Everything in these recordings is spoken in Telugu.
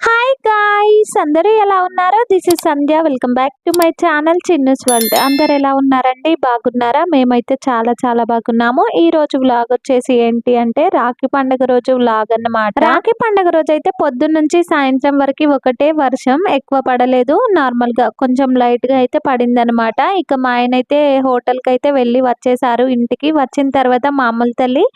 హాయ్ గాయ్స్ అందరూ ఎలా ఉన్నారో? This is Sandhya welcome back to my channel Chinnu's world అందరు ఎలా ఉన్నారండి? బాగున్నారా? మేమైతే చాలా చాలా బాగున్నాము. ఈ రోజు వ్లాగ్ వచ్చేసి ఏంటి అంటే రాఖీ పండుగ రోజు వ్లాగ్ అన్నమాట. రాఖీ పండుగ రోజు అయితే పొద్దున్న నుంచి సాయంత్రం వరకు ఒకటే వర్షం. ఎక్కువ పడలేదు. నార్మల్గా కొంచెం లైట్గా అయితే పడింది అనమాట ఇక మా ఆయన అయితే హోటల్కి అయితే వెళ్ళి వచ్చేసారు. ఇంటికి వచ్చిన తర్వాత మా అమ్మల తల్లి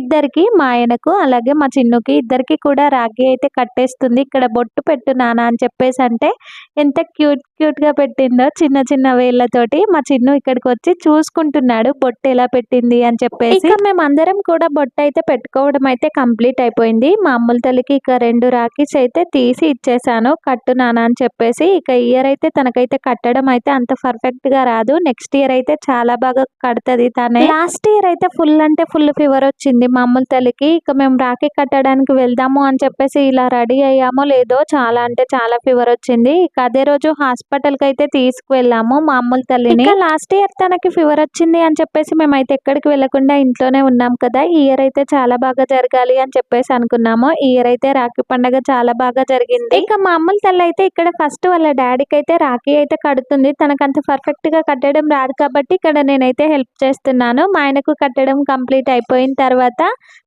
ఇద్దరికి మా ఆయనకు అలాగే మా చిన్నుకి ఇద్దరికి కూడా రాఖీ అయితే కట్టేస్తుంది. ఇక్కడ బొట్టు పెట్టు నాన్న అని చెప్పేసి అంటే ఎంత క్యూట్ క్యూట్గా పెట్టిందో చిన్న చిన్న వేళ్ళతోటి మా చిన్ను ఇక్కడికి వచ్చి చూసుకుంటున్నాడు బొట్టు ఎలా పెట్టింది అని చెప్పేసి. ఇక మేము అందరం కూడా బొట్టు అయితే పెట్టుకోవడం అయితే కంప్లీట్ అయిపోయింది. మా అమ్ముల తల్లికి ఇక రెండు రాఖీస్ అయితే తీసి ఇచ్చేసాను. కట్టు నాన్న అని చెప్పేసి ఇక ఇయర్ అయితే తనకైతే కట్టడం అయితే అంత పర్ఫెక్ట్గా రాదు. నెక్స్ట్ ఇయర్ అయితే చాలా బాగా కడుతుంది తనే. లాస్ట్ ఇయర్ అయితే ఫుల్ అంటే ఫుల్ ఫీవర్ వచ్చింది మా అమ్ముల తల్లికి. ఇక మేము రాఖీ కట్టడానికి వెళ్దాము అని చెప్పేసి ఇలా రెడీ అయ్యామో లేదో చాలా అంటే చాలా ఫీవర్ వచ్చింది. ఇక అదే రోజు హాస్పిటల్ కి అయితే తీసుకువెళ్ళాము. మా అమ్ముల తల్లిని లాస్ట్ ఇయర్ తనకి ఫీవర్ వచ్చింది అని చెప్పేసి మేమైతే ఎక్కడికి వెళ్ళకుండా ఇంట్లోనే ఉన్నాం కదా. ఈ ఇయర్ అయితే చాలా బాగా జరగాలి అని చెప్పేసి అనుకున్నాము. ఈ ఇయర్ అయితే రాఖీ పండగ చాలా బాగా జరిగింది. ఇక మా అమ్ముల తల్లి అయితే ఇక్కడ ఫస్ట్ వాళ్ళ డాడీకి అయితే రాఖీ అయితే కడుతుంది. తనకు అంత పర్ఫెక్ట్గా కట్టడం రాదు కాబట్టి ఇక్కడ నేనైతే హెల్ప్ చేస్తున్నాను. మా ఆయనకు కట్టడం కంప్లీట్ అయిపోయిన తర్వాత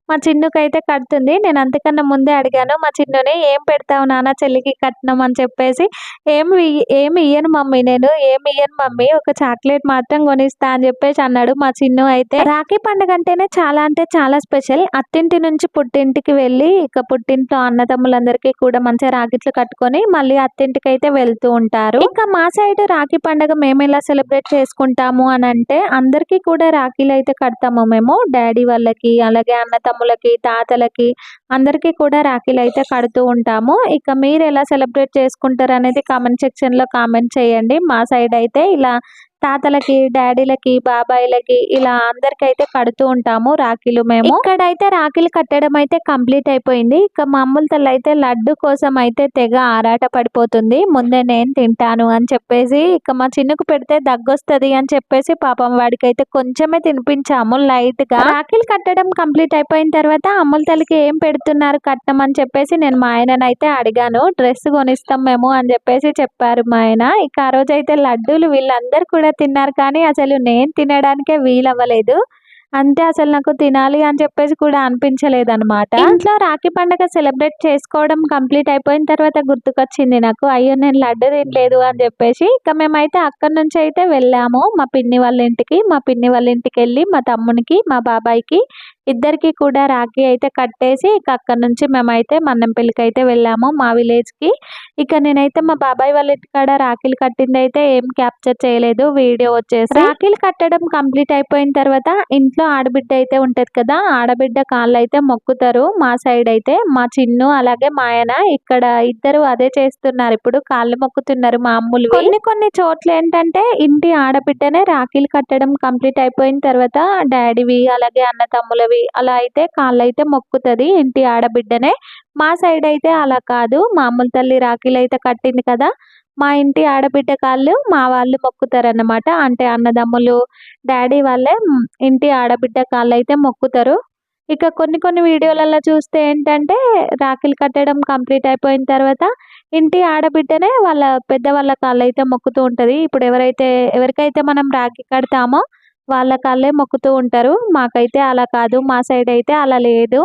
మా చిన్నుకైతే కడుతుంది. నేను అంతకన్నా ముందే అడిగాను మా చిన్నుని ఏం పెడతావు నాన్న చెల్లికి కట్నం? అని చెప్పేసి ఏం ఏమి ఇయ్యను మమ్మీ నేను ఏం ఇయ్యను మమ్మీ ఒక చాక్లెట్ మాత్రం కొనిస్తా అని చెప్పేసి అన్నాడు మా చిన్ను అయితే. రాఖీ పండుగ అంటేనే చాలా అంటే చాలా స్పెషల్. అత్తింటి నుంచి పుట్టింటికి వెళ్ళి ఇక పుట్టింట్లో అన్నదమ్ములందరికీ కూడా మంచిగా రాఖీట్లు కట్టుకొని మళ్ళీ అత్తింటికి అయితే వెళ్తూ ఉంటారు. ఇంకా మా సైడ్ రాఖీ పండుగ మేము ఎలా సెలబ్రేట్ చేసుకుంటాము అని అంటే అందరికీ కూడా రాఖీలు అయితే కడతాము మేము. డాడీ వాళ్ళకి అలాగే అన్నతమ్ములకి తాతలకి అందరికీ కూడా రాఖీలు అయితే కడుతూ ఉంటాము. ఇక మీరు ఎలా సెలబ్రేట్ చేసుకుంటారు అనేది కామెంట్ సెక్షన్లో కామెంట్ చేయండి. మా సైడ్ అయితే ఇలా తాతలకి డాడీలకి బాబాయిలకి ఇలా అందరికి అయితే కడుతూ ఉంటాము రాఖీలు మేము. ఇక్కడైతే రాఖీలు కట్టడం అయితే కంప్లీట్ అయిపోయింది. ఇక మా అమ్ముల తల్లి అయితే లడ్డు కోసం అయితే తెగ ఆరాట పడిపోతుంది. ముందే నేను తింటాను అని చెప్పేసి ఇక మా చిన్నుకు పెడితే దగ్గొస్తది అని చెప్పేసి పాపం వాడికి అయితే కొంచెమే తినిపించాము లైట్గా రాఖీలు కట్టడం కంప్లీట్ అయిపోయిన తర్వాత అమ్ముల తల్లికి ఏం పెడుతున్నారు కట్నం అని చెప్పేసి నేను మా ఆయననైతే అడిగాను. డ్రెస్ కొనిస్తాం మేము అని చెప్పేసి చెప్పారు మా ఆయన. ఇక ఆ రోజు అయితే లడ్డూలు వీళ్ళందరూ కూడా తిన్నారు కానీ అసలు నేను తినడానికే వీలవ్వలేదు. అంతే అసలు నాకు తినాలి అని చెప్పేసి కూడా అనిపించలేదు అనమాట ఇంట్లో రాఖీ పండుగ సెలబ్రేట్ చేసుకోవడం కంప్లీట్ అయిపోయిన తర్వాత గుర్తుకొచ్చింది నాకు అయ్యో నేను లడ్డు తినలేదు అని చెప్పేసి. ఇక మేమైతే అక్కడి నుంచి అయితే వెళ్ళాము. మా పిన్ని వాళ్ళ ఇంటికి మా పిన్ని వాళ్ళ ఇంటికి వెళ్ళి మా తమ్మునికి మా బాబాయ్కి ఇద్దరికి కూడా రాఖీ అయితే కట్టేసి ఇక అక్కడ నుంచి మేమైతే మన్నంపల్లికి అయితే వెళ్ళాము మా విలేజ్కి ఇక నేనైతే మా బాబాయ్ వాళ్ళ ఇంటికాడ రాఖీలు కట్టింది అయితే ఏం క్యాప్చర్ చేయలేదు వీడియో వచ్చేసి. రాఖీలు కట్టడం కంప్లీట్ అయిపోయిన తర్వాత ఇంట్లో ఆడబిడ్డ అయితే ఉంటుంది కదా ఆడబిడ్డ కాళ్ళు అయితే మొక్కుతారు. మా సైడ్ అయితే మా చిన్ను అలాగే మా ఆయన ఇక్కడ ఇద్దరు అదే చేస్తున్నారు. ఇప్పుడు కాళ్ళు మొక్కుతున్నారు మామూలు కొన్ని కొన్ని చోట్ల ఏంటంటే ఇంటి ఆడబిడ్డనే రాఖీలు కట్టడం కంప్లీట్ అయిపోయిన తర్వాత డాడీవి అలాగే అన్న తమ్ములవి అలా అయితే కాళ్ళు అయితే మొక్కుతుంది ఇంటి ఆడబిడ్డనే. మా సైడ్ అయితే అలా కాదు. మా అమ్ముల తల్లి రాఖీలు అయితే కట్టింది కదా మా ఇంటి ఆడబిడ్డ కాళ్ళు మా వాళ్ళు మొక్కుతారన్నమాట. అంటే అన్నదమ్ములు డాడీ వాళ్ళే ఇంటి ఆడబిడ్డ కాళ్ళు అయితే మొక్కుతారు. ఇక కొన్ని కొన్ని వీడియోలలో చూస్తే ఏంటంటే రాఖీలు కట్టడం కంప్లీట్ అయిపోయిన తర్వాత ఇంటి ఆడబిడ్డనే వాళ్ళ పెద్ద వాళ్ళ కాళ్ళు అయితే మొక్కుతూ ఉంటుంది. ఇప్పుడు ఎవరైతే ఎవరికైతే మనం రాఖీ కడతామో వాళ్ళ కాళ్ళే మొక్కుతూ ఉంటారు. మాకైతే అలా కాదు మా సైడ్ అయితే అలా లేదు.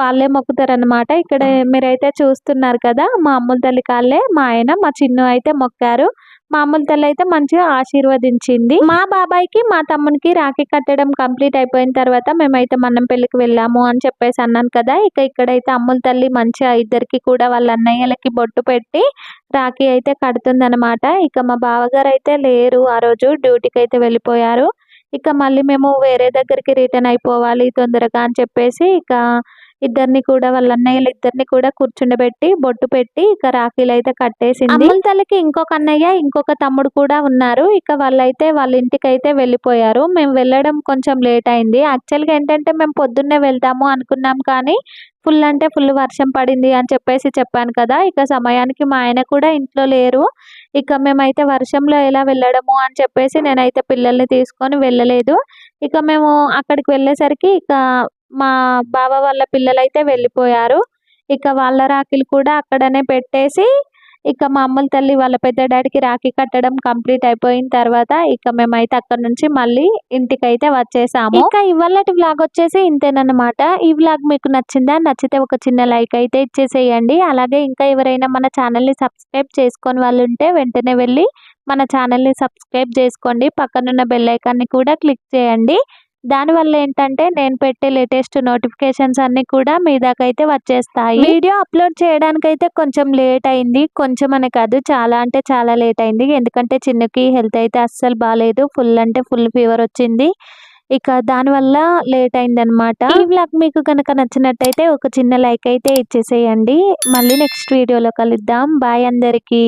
వాళ్ళే మొక్కుతారు అనమాట ఇక్కడ మీరైతే చూస్తున్నారు కదా మా అమ్ముల తల్లి కాళ్ళే మా ఆయన మా చిన్ను అయితే మొక్కారు. మా అమ్ముల తల్లి అయితే మంచిగా ఆశీర్వదించింది. మా బాబాయ్కి మా తమ్మునికి రాఖీ కట్టడం కంప్లీట్ అయిపోయిన తర్వాత మేమైతే మన్నం పెళ్ళికి వెళ్ళాము అని చెప్పేసి అన్నాను కదా. ఇక ఇక్కడైతే అమ్ముల తల్లి మంచిగా ఇద్దరికి కూడా వాళ్ళ అన్నయ్యలకి బొట్టు పెట్టి రాఖీ అయితే కడుతుందన్నమాట. ఇక మా బావగారు అయితే లేరు. ఆ రోజు డ్యూటీకి అయితే వెళ్ళిపోయారు. ఇక మళ్ళీ మేము వేరే దగ్గరికి రిటర్న్ అయిపోవాలి తొందరగా అని చెప్పేసి ఇక ఇద్దరిని కూడా వాళ్ళ అన్నయ్యలు ఇద్దరిని కూడా కూర్చుండబెట్టి బొట్టు పెట్టి ఇక రాఖీలు అయితే కట్టేసింది. అమ్మల తల్లికి ఇంకొక అన్నయ్య ఇంకొక తమ్ముడు కూడా ఉన్నారు. ఇక వాళ్ళైతే వాళ్ళ ఇంటికి అయితే వెళ్ళిపోయారు. మేము వెళ్ళడం కొంచెం లేట్ అయింది. యాక్చువల్గా ఏంటంటే మేము పొద్దున్నే వెళ్తాము అనుకున్నాం కానీ ఫుల్ అంటే ఫుల్ వర్షం పడింది అని చెప్పేసి చెప్పాను కదా. ఇక సమయానికి మా ఆయన కూడా ఇంట్లో లేరు. ఇక మేమైతే వర్షంలో ఎలా వెళ్ళడము అని చెప్పేసి నేనైతే పిల్లల్ని తీసుకొని వెళ్ళలేదు. ఇక మేము అక్కడికి వెళ్ళేసరికి ఇక మా బావ వాళ్ళ పిల్లలైతే వెళ్ళిపోయారు. ఇక వాళ్ళ రాఖీలు కూడా అక్కడనే పెట్టేసి ఇక మా అమ్మల తల్లి వాళ్ళ పెద్ద డాడీకి రాఖీ కట్టడం కంప్లీట్ అయిపోయిన తర్వాత ఇక మేమైతే అక్కడ నుంచి మళ్ళీ ఇంటికైతే వచ్చేసాము. ఇక ఇవాళ వ్లాగ్ వచ్చేసి ఇంతేనమాట ఈ వ్లాగ్ మీకు నచ్చిందా? నచ్చితే ఒక చిన్న లైక్ అయితే ఇచ్చేసేయండి. అలాగే ఇంకా ఎవరైనా మన ఛానల్ని సబ్స్క్రైబ్ చేసుకొని వాళ్ళు ఉంటే వెంటనే వెళ్ళి మన ఛానల్ని సబ్స్క్రైబ్ చేసుకోండి. పక్కనున్న బెల్ ఐకాన్ని కూడా క్లిక్ చేయండి. దానివల్ల ఏంటంటే నేను పెట్టే లేటెస్ట్ నోటిఫికేషన్స్ అన్ని కూడా మీ దాకా అయితే వచ్చేస్తాయి. వీడియో అప్లోడ్ చేయడానికైతే కొంచెం లేట్ అయింది. కొంచెం అనే కాదు చాలా అంటే చాలా లేట్ అయింది. ఎందుకంటే చిన్నకి హెల్త్ అయితే అస్సలు బాగాలేదు ఫుల్ అంటే ఫుల్ ఫీవర్ వచ్చింది. ఇక దానివల్ల లేట్ అయింది అనమాట ఈ వ్లాగ్ మీకు కనుక నచ్చినట్టయితే ఒక చిన్న లైక్ అయితే ఇచ్చేసేయండి. మళ్ళీ నెక్స్ట్ వీడియోలో కలుద్దాం. బాయ్ అందరికీ.